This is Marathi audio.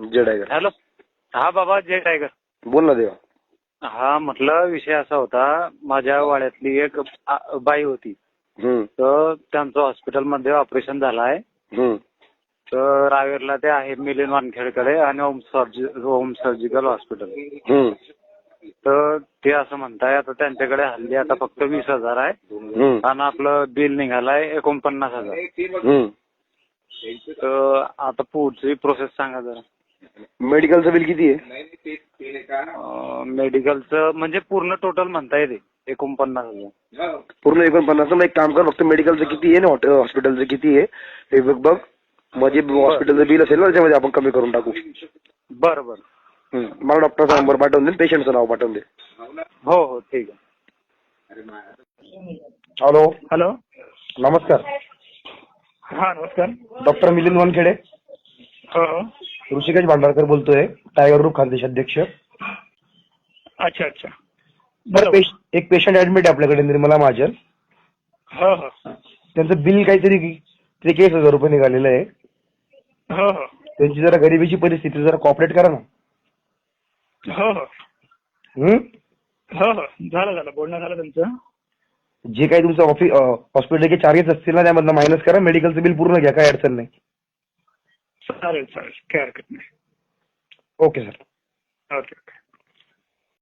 जय टायगर हॅलो. हा बाबा जय टायगर बोल ना देवा. हा म्हटलं विषय असा होता माझ्या वाड्यातली एक आ- बाई होती. हम्म, तर त्यांचं हॉस्पिटलमध्ये ऑपरेशन झालं आहे हम्म, तर रावेरला ते आहे मिलिंद वानखेडकडे आणि होम सर्जि होम सर्जिकल हॉस्पिटल हम्म, तर ते असं म्हणताय आता त्यांच्याकडे हल्ली आता फक्त वीस हजार आहे. हम्म, आणि आपलं बिल निघालंय एकोणपन्नास हजार. हम्म. तर आता पुढची प्रोसेस सांगा जरा. मेडिकलचं बिल किती आहे? मेडिकलचं म्हणजे पूर्ण टोटल म्हणता येते एकोणपन्नास हजार. पूर्ण एकोणपन्नास. मग एक काम कर फक्त मेडिकलचं किती आहे ना हॉस्पिटलचं किती आहे? हे बघ बघ. म्हणजे हॉस्पिटलचं बिल असेल ना त्याच्यामध्ये आपण कमी करून टाकू. बरं बरं. मला डॉक्टरचा नंबर पाठवून दे पेशंटचं नाव पाठवून दे. हो हो ठीक आहे. हॅलो. हॅलो. नमस्कार. हा नमस्कार. डॉक्टर मिलिंद वानखेडे. हो हो. ऋषिकेश भांडारकर बोलतोय टायगर ग्रुप खानदेश अध्यक्ष. अच्छा अच्छा. बरोबर. पेश- एक पेशंट ऍडमिट आहे आपल्याकडे निर्मला महाजन हो हो. त्यांचं बिल काहीतरी त्रेचाळीस हजार रुपये निघालेलं आहे. हो हो. त्यांची जरा गरिबीची परिस्थिती जरा कॉपरेट करा ना. हो हो. हम्म? हो हो. झालं झालं. बोलणं झालं तुमचं जे काही तुमचं ऑफिस हॉस्पिटलचे चार्जेस असतील ना त्यामधनं मायनस करा. मेडिकलचं बिल पूर्ण घ्या काय अडचण नाही. चालेल चालेल काही हरकत नाही ओके सर ओके ओके